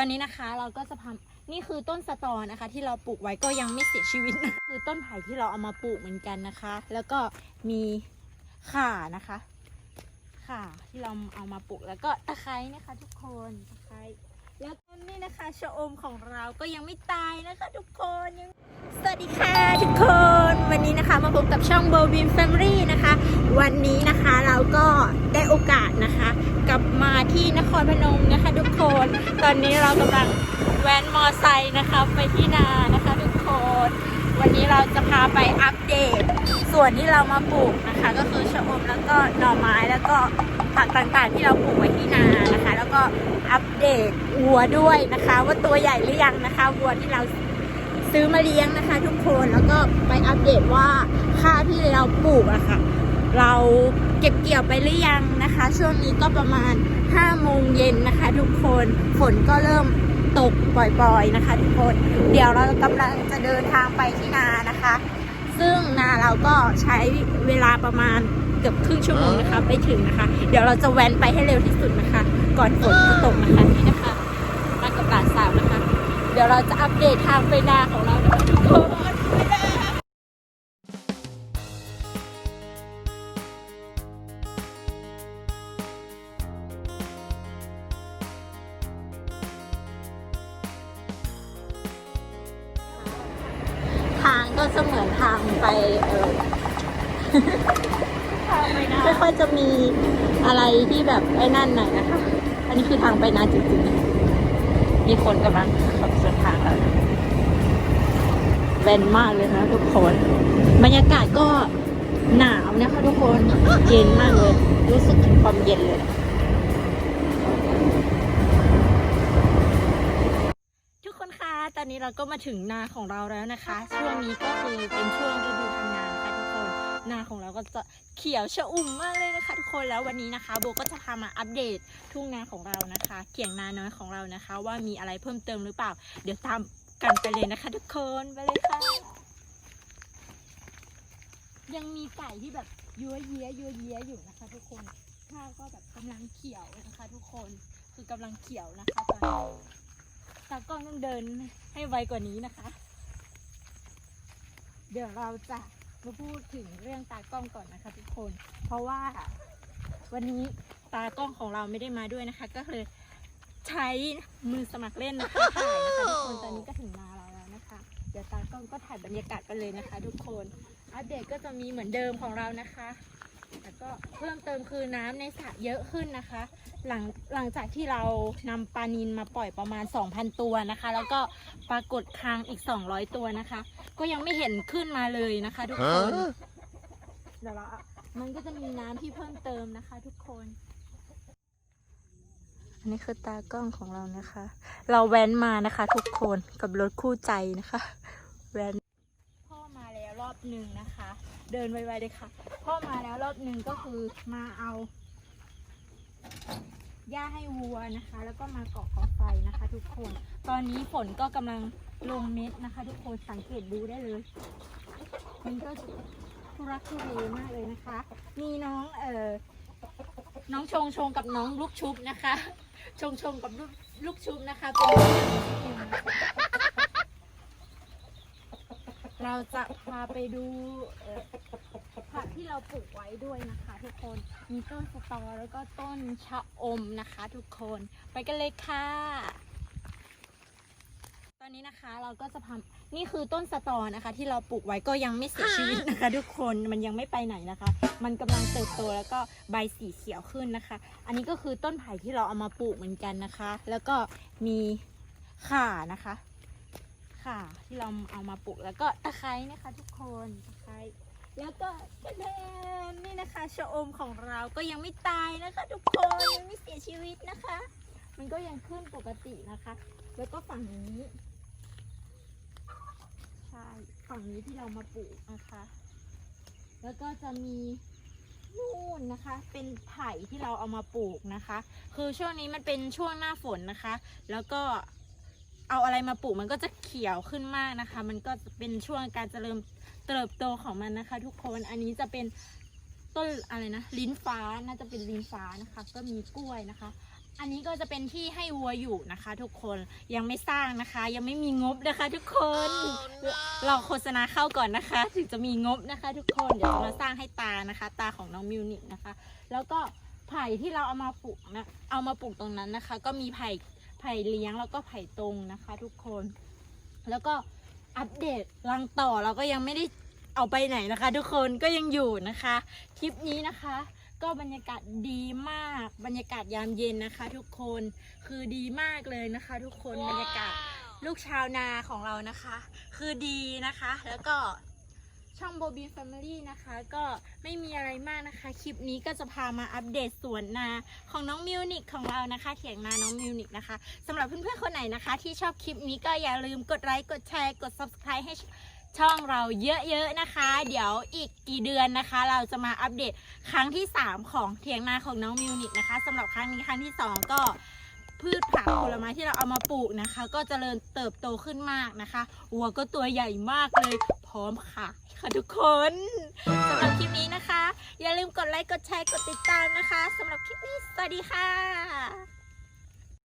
ตอนนี้นะคะเราก็จะทำนี่คือต้นสตอนะคะ ที่เราปลูกไว้ก็ยังไม่เสียชีวิตนะคือต้นไผ่ที่เราเอามาปลูกเหมือนกันนะคะ แล้วก็มีข่านะคะค่ะที่เราเอามาปลูกแล้วก็ตะไคร้นะคะทุกคนตะไคร้แล้วก็นี่นะคะชะอมของเราก็ยังไม่ตายนะคะทุกคนยังสวัสดีค่ะทุกคน วันนี้นะคะมาพบกับช่อง b o b i n Family นะคะ วันนี้นะคะ เราก็ได้โอกาสนะคะ กลับมาที่นครพนมนะคะทุกคน ตอนนี้เรากำลังแว้นมอไซค์นะคะไปที่นานะคะทุกคน วันนี้เราจะพาไปอัปเดต ส่วนที่เรามาปลูกนะคะ ก็คือชะอมแล้วก็หน่อไม้แล้วก็ผักต่างๆ ที่เราปลูกไว้ที่นานะคะ แล้วก็อัปเดตวัวด้วยนะคะ ว่าตัวใหญ่หรือยังนะคะวัวที่เราซื้อมาเลี้ยงนะคะ ทุกคนแล้วก็ไปอัปเดตว่าข้าวที่เราปลูกอะค่ะ เราเก็บเกี่ยวไปหรือยังนะคะ ช่วงนี้ก็ประมาณ5โมงเย็นนะคะ ทุกคนฝนก็เริ่มตกปล่อยๆนะคะ ทุกคนเดี๋ยวเรากำลังจะเดินทางไปที่นานะคะ ซึ่งนาเราก็ใช้เวลาประมาณเกือบครึ่งชั่วโมงนะคะ ไปถึงนะคะ เดี๋ยวเราจะแว้นไปให้เร็วที่สุดนะคะ ก่อนฝนจะตกนะคะนี่นะคะมากับหลานสาวนะคะ เดี๋ยวเราจะอัปเดตทางไปนาของเรานะคะทุกคน เสมือนทางไปเออไม่ค่อยจะมีอะไรที่แบบไอ้นั่นหน่อยนะคะ อันนี้คือทางไปนาจริงๆ มีคนกำลังขับสวนทางแล้วแบนมากเลยนะทุกคน บรรยากาศก็หนาวนะคะทุกคน เย็นมากเลย รู้สึกถึงความเย็นเลย นี้เราก็มาถึงนาของเราแล้วนะคะ ช่วงนี้ก็คือเป็นช่วงฤดูทำนานะคะทุกคนนาของเราก็จะเขียวชอุ่มมากเลยนะคะ ทุกคนแล้ววันนี้นะคะโบก็จะพามาอัปเดตทุ่งนาของเรานะคะเขียงนาน้อยของเรานะคะ ว่ามีอะไรเพิ่มเติมหรือเปล่า เดี๋ยวตามกันไปเลยนะคะ ทุกคนไปเลยค่ะ ยังมีไก่ที่แบบยัวเยี้ยยัวเยี้ยอยู่นะคะ ทุกคนข้าวก็แบบกำลังเขียวนะคะ ทุกคนคือกำลังเขียวนะคะตอนนี้ ตากล้องต้องเดินให้ไวกว่านี้นะคะ เดี๋ยวเราจะมาพูดถึงเรื่องตากล้องก่อนนะคะ ทุกคน เพราะว่าวันนี้ตากล้องของเราไม่ได้มาด้วยนะคะ ก็เลยใช้มือสมัครเล่นนะคะถ่ายนะคะทุกคนตอนนี้ก็ถึงนาเราแล้วนะคะ เดี๋ยวตากล้องก็ถ่ายบรรยากาศกันเลยนะคะ ทุกคน อัปเดตก็จะมีเหมือนเดิมของเรานะคะ แล้วก็เพิ่มเติมคือน้ำในสระเยอะขึ้นนะคะ หลังหลังจากที่เรานำปลานินมาปล่อยประมาณ 2,000 ตัวนะคะ แล้วก็ปรากฏคางอีก 200 ตัวนะคะ ก็ยังไม่เห็นขึ้นมาเลยนะคะ ทุกคน เดี๋ยวเรามันก็จะมีน้ำที่เพิ่มเติมนะคะ ทุกคน อันนี้คือตากล้องของเรานะคะ เราแว้นมานะคะ ทุกคนกับรถคู่ใจนะคะ แว้นพ่อมาแล้วร อบหนึ่งนะคะ เดินไวๆเลยค่ะ พ่อมาแล้วรอบหนึ่งก็คือมาเอาหญ้าให้วัวนะคะ แล้วก็มาเกาะกองไฟนะคะ ทุกคน ตอนนี้ฝนก็กำลังลงเม็ดนะคะ ทุกคนสังเกตดูได้เลยมันก็ทุรักทุเลมากเลยนะคะ มีน้องเอ่อน้องชงชงกับน้องลูกชุบนะคะ ชงชงกับลูกลูกชุบนะคะเป็น เราจะพาไปดูผักที่เราปลูกไว้ด้วยนะคะ ทุกคนมีต้นสตอแล้วก็ต้นชะอมนะคะ ทุกคนไปกันเลยค่ะ ตอนนี้นะคะเราก็จะทำนี่คือต้นสตอนะคะ ที่เราปลูกไว้ก็ยังไม่เสียชีวิตนะคะ ทุกคนมันยังไม่ไปไหนนะคะ มันกำลังเติบโตแล้วก็ใบสีเขียวขึ้นนะคะ อันนี้ก็คือต้นไผ่ที่เราเอามาปลูกเหมือนกันนะคะ แล้วก็มีข่านะคะ ข่าที่เราเอามาปลูกแล้วก็ตะไคร้นะคะทุกคนตะไคร้แล้วก็กระเดนนี่นะคะชะอมของเราก็ยังไม่ตายนะคะ ทุกคนยังไม่เสียชีวิตนะคะ มันก็ยังขึ้นปกตินะคะ แล้วก็ฝั่งนี้ใช่ฝั่งนี้ที่เรามาปลูกนะคะ แล้วก็จะมีนู่นนะคะ เป็นไผ่ที่เราเอามาปลูกนะคะ คือช่วงนี้มันเป็นช่วงหน้าฝนนะคะ แล้วก็ เอาอะไรมาปลูกมันก็จะเขียวขึ้นมากนะคะ มันก็จะเป็นช่วงการเจริญเติบโตของมันนะคะ ทุกคนอันนี้จะเป็นต้นอะไรนะลิ้นฟ้าน่าจะเป็นลิ้นฟ้านะคะ ก็มีกล้วยนะคะ อันนี้ก็จะเป็นที่ให้วัวอยู่นะคะ ทุกคนยังไม่สร้างนะคะ ยังไม่มีงบนะคะ ทุกคน เราโฆษณาเข้าก่อนนะคะ ถึงจะมีงบนะคะ ทุกคนเดี๋ยวจะมาสร้างให้ตานะคะ ตาของน้องมิวนิกนะคะ แล้วก็ไผ่ที่เราเอามาปลูกนะเอามาปลูกตรงนั้นนะคะ ก็มีไผ่ ไผ่เลี้ยงแล้วก็ไผ่ตรงนะคะ ทุกคน แล้วก็อัปเดตรังต่อเราก็ยังไม่ได้เอาไปไหนนะคะ ทุกคนก็ยังอยู่นะคะ คลิปนี้นะคะ ก็บรรยากาศดีมาก บรรยากาศยามเย็นนะคะ ทุกคนคือดีมากเลยนะคะ ทุกคนบรรยากาศลูกชาวนาของเรานะคะ คือดีนะคะ แล้วก็ ช่องโบบีแฟมิลี่นะคะ ก็ไม่มีอะไรมากนะคะ คลิปนี้ก็จะพามาอัปเดตสวนนาของน้องมิวนิกของเรานะคะเถียงนาน้องมิวนิกนะคะสำหรับเพื่อนๆคนไหนนะคะ ที่ชอบคลิปนี้ก็อย่าลืมกดไลค์กดแชร์กด subscribe ให้ช่องเราเยอะๆนะคะ เดี๋ยวอีกกี่เดือนนะคะ เราจะมาอัปเดตครั้งที่ 3 ของเถียงนาของน้องมิวนิกนะคะสำหรับครั้งนี้ครั้งที่ 2 ก็พืชผักผลไม้ที่เราเอามาปลูกนะคะ ก็เจริญเติบโตขึ้นมากนะคะวัวก็ตัวใหญ่มากเลยพร้อมขายค่ะทุกคนสำหรับคลิปนี้นะคะ อย่าลืมกดไลค์กดแชร์กดติดตามนะคะสำหรับคลิปนี้สวัสดีค่ะ